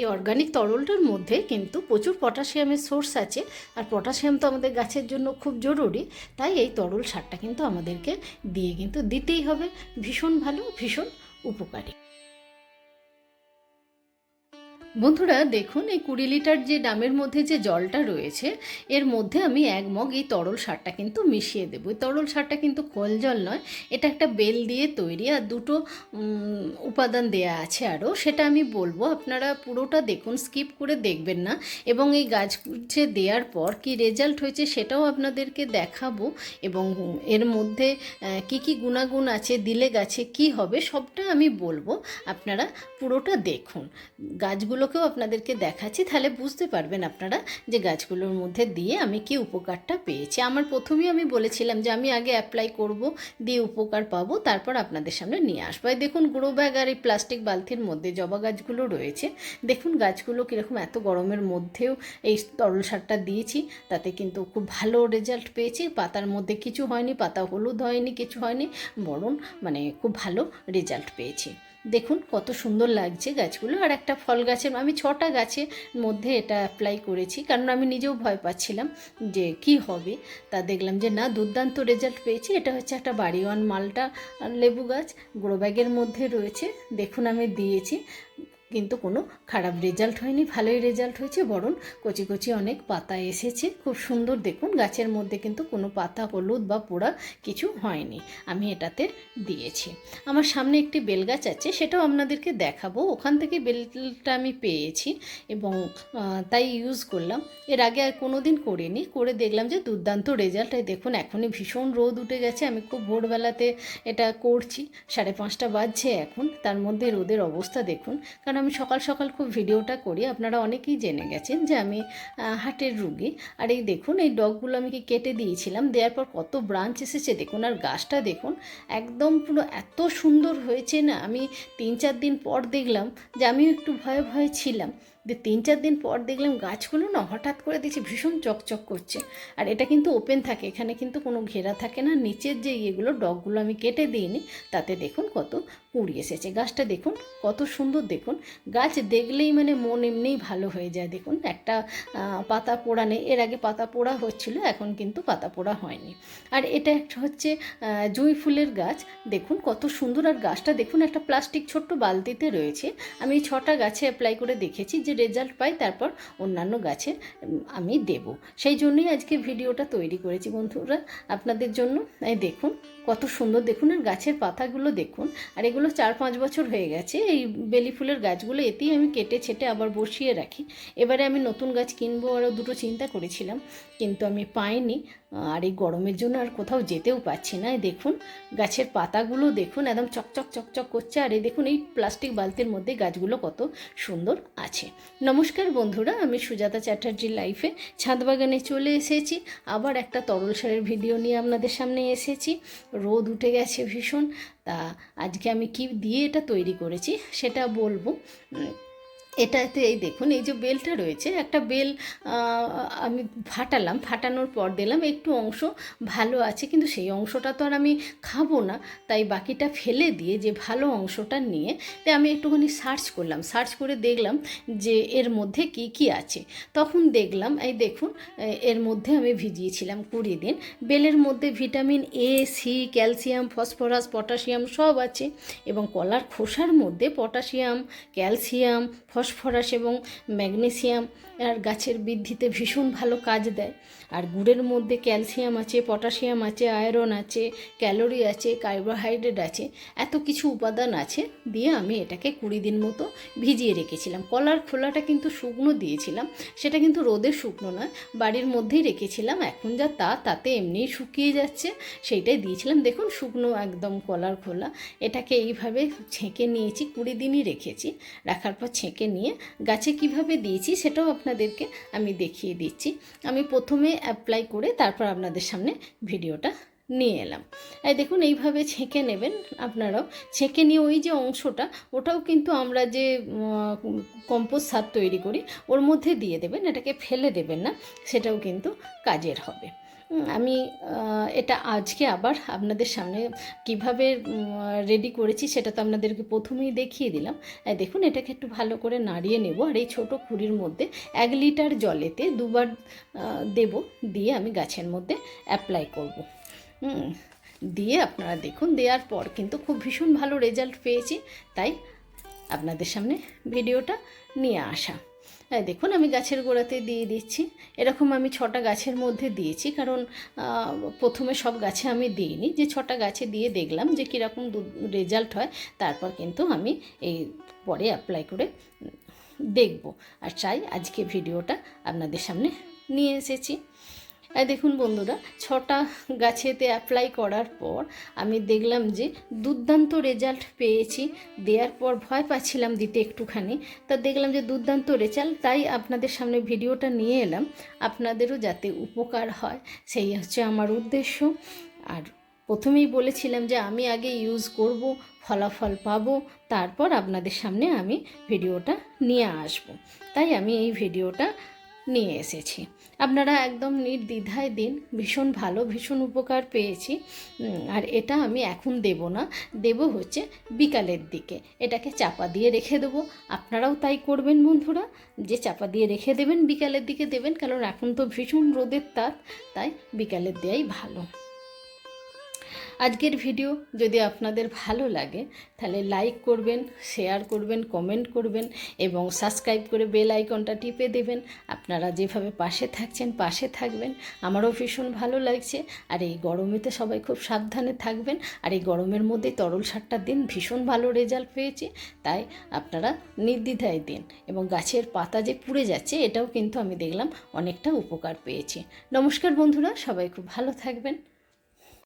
এই অর্গানিক তরলটার মধ্যে কিন্তু প্রচুর পটাশিয়ামের সোর্স আছে। আর পটাশিয়াম তো আমাদের গাছের জন্য খুব জরুরি। তাই এই তরল সারটা কিন্তু আমাদেরকে দিয়ে কিন্তু দিতেই হবে। ভীষণ ভালো, ভীষণ উপকারী। বন্ধুরা, দেখুন, এই কুড়ি লিটার যে ডামের মধ্যে যে জলটা রয়েছে, এর মধ্যে আমি এক মগ এই তরল সারটা কিন্তু মিশিয়ে দেবো। এই তরল সারটা কিন্তু কল জল নয়, এটা একটা বেল দিয়ে তৈরি আর দুটো উপাদান দেয়া আছে আরও। সেটা আমি বলব, আপনারা পুরোটা দেখুন, স্কিপ করে দেখবেন না। এবং এই গাছ যে দেওয়ার পর কি রেজাল্ট হয়েছে সেটাও আপনাদেরকে দেখাবো। এবং এর মধ্যে কি কি গুণাগুণ আছে, দিলে গাছে কি হবে, সবটা আমি বলব। আপনারা পুরোটা দেখুন। গাছগুলোকেও আপনাদেরকে দেখাচ্ছি, তাহলে বুঝতে পারবেন আপনারা যে গাছগুলোর মধ্যে দিয়ে আমি কি উপকারটা পেয়েছি। আমার প্রথমেই আমি বলেছিলাম যে আমি আগে অ্যাপ্লাই করব, দিয়ে উপকার পাবো, তারপর আপনাদের সামনে নিয়ে আসব। এই দেখুন, গ্রো ব্যাগ আর এই প্লাস্টিক বালতির মধ্যে জবা গাছগুলো রয়েছে। দেখুন, গাছগুলো কীরকম এত গরমের মধ্যেও এই তরল সারটা দিয়েছি, তাতে কিন্তু খুব ভালো রেজাল্ট পেয়েছি। পাতার মধ্যে কিছু হয়নি, পাতা হলুদ হয়নি, কিছু হয়নি, বরং মানে খুব ভালো রেজাল্ট পেয়েছি। দেখুন কত সুন্দর লাগছে গাছগুলো। আর একটা ফল গাছের, আমি ছটা গাছের মধ্যে এটা অ্যাপ্লাই করেছি, কারণ আমি নিজেও ভয় পাচ্ছিলাম যে কি হবে। তা দেখলাম যে না, দুর্দান্ত রেজাল্ট পেয়েছি। এটা হচ্ছে একটা বাড়িওয়ান মালটা লেবু গাছ গ্রো ব্যাগের মধ্যে রয়েছে। দেখুন আমি দিয়েছি। কিন্তু কোনো খারাপ রেজাল্ট হয়নি, ভালোই রেজাল্ট হয়েছে, বরং কচি কচি অনেক পাতা এসেছে। খুব সুন্দর দেখুন, গাছের মধ্যে কিন্তু কোনো পাতা, হলুদ বা পোড়া কিছু হয়নি, আমি এটাতে দিয়েছি। আমার সামনে একটি বেলগাছ আছে, সেটাও আপনাদেরকে দেখাবো। ওখান থেকে বেলটা আমি পেয়েছি এবং তাই ইউজ করলাম। এর আগে আর কোনো দিন করিনি, করে দেখলাম যে দুর্দান্ত রেজাল্ট এই দেখুন, এখনই ভীষণ রোদ উঠে গেছে, আমি খুব ভোরবেলাতে এটা করছি, সাড়ে পাঁচটা বাজছে এখন, তার মধ্যে রোদের অবস্থা দেখুন। কারণ আমি সকাল সকাল খুব ভিডিওটা করি। আপনারা অনেকেই জেনে গেছেন যে আমি হার্টের রুগী। আর এই দেখুন, এই ডগগুলো আমি কি কেটে দিয়েছিলাম। দেওয়ার পর কত ব্রাঞ্চ এসেছে। দেখুন, আর গাছটা দেখুন, একদম পুরো এত সুন্দর হয়েছে না। আমি তিন চার দিন পর দেখলাম যে আমিও একটু ভয়ে ভয়ে ছিলাম। যে তিন চার দিন পর দেখলাম গাছগুলো না হঠাৎ করে দেখছি ভীষণ চকচক করছে। আর এটা কিন্তু ওপেন থাকে, এখানে কিন্তু কোনো ঘেরা থাকে না। নিচের যে ইয়েগুলো, ডগগুলো আমি কেটে দিইনি, তাতে দেখুন কত কুড়ি এসেছে। গাছটা দেখুন, কত সুন্দর দেখুন। গাছ দেখলেই মানে মন এমনিই ভালো হয়ে যায়। দেখুন, একটা পাতা পোড়া নেই। এর আগে পাতা পোড়া হচ্ছিল, এখন কিন্তু পাতা পোড়া হয়নি। আর এটা একটা হচ্ছে জুঁই ফুলের গাছ। দেখুন কত সুন্দর। আর গাছটা দেখুন, একটা প্লাস্টিক ছোট্ট বালতিতে রয়েছে। আমি ছটা গাছে অ্যাপ্লাই করে দেখেছি যে রেজাল্ট পাই, তারপর অন্যান্য গাছে আমি দেব। সেই জন্যই আজকে ভিডিওটা তৈরি করেছি বন্ধুরা। আপনাদের জন্য, এই দেখুন, কত সুন্দর দেখুন, আর গাছের পাতাগুলো দেখুন। আর এগুলো চার পাঁচ বছর হয়ে গেছে, এই বেলি ফুলের গাছগুলো এতেই আমি কেটে ছেটে আবার বসিয়ে রাখি। এবারে আমি নতুন গাছ কিনবো আরও দুটো চিন্তা করেছিলাম, কিন্তু আমি পাইনি। আর এই গরমের জন্য আর কোথাও যেতেও পাচ্ছি না। দেখুন, গাছের পাতাগুলো দেখুন, একদম চকচক চকচক করছে। আর এই দেখুন, এই প্লাস্টিক বালতির মধ্যে গাছগুলো কত সুন্দর আছে। নমস্কার বন্ধুরা, আমি সুজাতা চ্যাটার্জির লাইফে ছাদ বাগানে চলে এসেছি। আবার একটা তরল সারের ভিডিও নিয়ে আপনাদের সামনে এসেছি। রোদ উঠে গেছে ভীষণ, তা আজকে আমি কি দিয়ে এটা তৈরি করেছি সেটা বলব। এটাতে এই দেখুন, এই যে বেলটা রয়েছে, একটা বেল আমি ফাটালাম, ফাটানোর পর দিলাম, একটু অংশ ভালো আছে, কিন্তু সেই অংশটা তো আর আমি খাব না, তাই বাকিটা ফেলে দিয়ে যে ভালো অংশটা নিয়ে তাই আমি একটুখানি সার্চ করলাম, সার্চ করে দেখলাম যে এর মধ্যে কি কি আছে। তখন দেখলাম, এই দেখুন এর মধ্যে আমি ভিজিয়েছিলাম কুড়ি দিন, বেলের মধ্যে vitamin A, C, calcium, phosphorus, potassium সব আছে, এবং কলার খোসার মধ্যে পটাশিয়াম, ক্যালসিয়াম ফসফরাস এবং ম্যাগনেসিয়াম আর গাছের বৃদ্ধিতে ভীষণ ভালো কাজ দেয়। আর গুড়ের মধ্যে ক্যালসিয়াম আছে, পটাশিয়াম আছে, আয়রন আছে, ক্যালোরি আছে, কার্বোহাইড্রেট আছে, এত কিছু উপাদান আছে দিয়ে আমি এটাকে কুড়ি দিন মতো ভিজিয়ে রেখেছিলাম। কলার খোলাটা কিন্তু শুকনো দিয়েছিলাম, সেটা কিন্তু রোদে শুকনো নয় বাড়ির মধ্যেই রেখেছিলাম, এখন যা তা, তাতে এমনিই শুকিয়ে যাচ্ছে, সেইটাই দিয়েছিলাম। দেখুন, শুকনো একদম কলার খোলা, এটাকে এইভাবে ছেঁকে নিয়েছি, কুড়ি দিনই রেখেছি, রাখার পর ছেঁকে নিয়ে গাছে কীভাবে দিয়েছি সেটাও আপনাদেরকে আমি দেখিয়ে দিচ্ছি। আমি প্রথমে অ্যাপ্লাই করে তারপর আপনাদের সামনে ভিডিওটা নিয়ে এলাম। এই দেখুন, এইভাবে ছেঁকে নেবেন আপনারাও। ছেঁকে নিয়ে ওই যে অংশটা, ওটাও কিন্তু আমরা যে কম্পোস্ট সার তৈরি করি, ওর মধ্যে দিয়ে দেবেন, এটাকে ফেলে দেবেন না, সেটাও কিন্তু কাজের হবে। আমি এটা আজকে আবার আপনাদের সামনে কীভাবে রেডি করেছি সেটা তো আপনাদেরকে প্রথমেই দেখিয়ে দিলাম। দেখুন, এটাকে একটু ভালো করে নাড়িয়ে নেব। আর এই ছোটো কুড়ির মধ্যে এক লিটার জলেতে দুবার দেব। দিয়ে আমি গাছের মধ্যে অ্যাপ্লাই করব। দিয়ে আপনারা দেখুন, দেওয়ার পর কিন্তু খুব ভীষণ ভালো রেজাল্ট পেয়েছি। তাই আপনাদের সামনে ভিডিওটা নিয়ে আসা। দেখুন আমি গাছের গোড়াতে দিয়ে দিচ্ছি। এরকম আমি ছটা গাছের মধ্যে দিয়েছি, কারণ প্রথমে সব গাছে আমি দিইনি। যে ছটা গাছে দিয়ে দেখলাম যে কীরকম রেজাল্ট হয়, তারপর কিন্তু আমি এই পরে অ্যাপ্লাই করে দেখব। আর চাই আজকে ভিডিওটা আপনাদের সামনে নিয়ে এসেছি। দেখুন বন্ধুরা, ছটা গাছেতে অ্যাপ্লাই করার পর আমি দেখলাম যে দুর্দান্ত রেজাল্ট পেয়েছি। দেওয়ার পর ভয় পাচ্ছিলাম দিতে একটুখানি। তা দেখলাম যে দুর্দান্ত রেজাল্ট তাই আপনাদের সামনে ভিডিওটা নিয়ে এলাম। আপনাদেরও যাতে উপকার হয়, সেই হচ্ছে আমার উদ্দেশ্য। আর প্রথমেই বলেছিলাম যে আমি আগে ইউজ করব, ফলাফল পাব, তারপর আপনাদের সামনে আমি ভিডিওটা নিয়ে আসব। তাই আমি এই ভিডিওটা নিয়ে এসেছি। আপনারা একদম নির্দ্বিধায় দিন, ভীষণ ভালো, ভীষণ উপকার পেয়েছি। আর এটা আমি এখন দেব না, দেব হচ্ছে বিকালের দিকে। এটাকে চাপা দিয়ে রেখে দেব। আপনারাও তাই করবেন বন্ধুরা। যে চাপা দিয়ে রেখে দেবেন, বিকালের দিকে দেবেন, কারণ এখন তো ভীষণ রোদের তাপ, তাই বিকালের দেয়াই ভালো। আজকের ভিডিও যদি আপনাদের ভালো লাগে, তাহলে লাইক করবেন শেয়ার করবেন কমেন্ট করবেন এবং সাবস্ক্রাইব করে বেল আইকনটা টিপে দেবেন। আপনারা যেভাবে পাশে থাকছেন, পাশে থাকবেন। আমারও ভীষণ ভালো লাগছে। আর এই গরমেতে সবাই খুব সাবধানে থাকবেন। আর এই গরমের মধ্যে তরল সারটা দিন, ভীষণ ভালো রেজাল্ট পেয়েছি। তাই আপনারা নির্দ্বিধায় দিন এবং গাছের পাতা যে পুড়ে যাচ্ছে, এটাও কিন্তু আমি দেখলাম অনেকটা উপকার পেয়েছি। নমস্কার বন্ধুরা, সবাই খুব ভালো থাকবেন।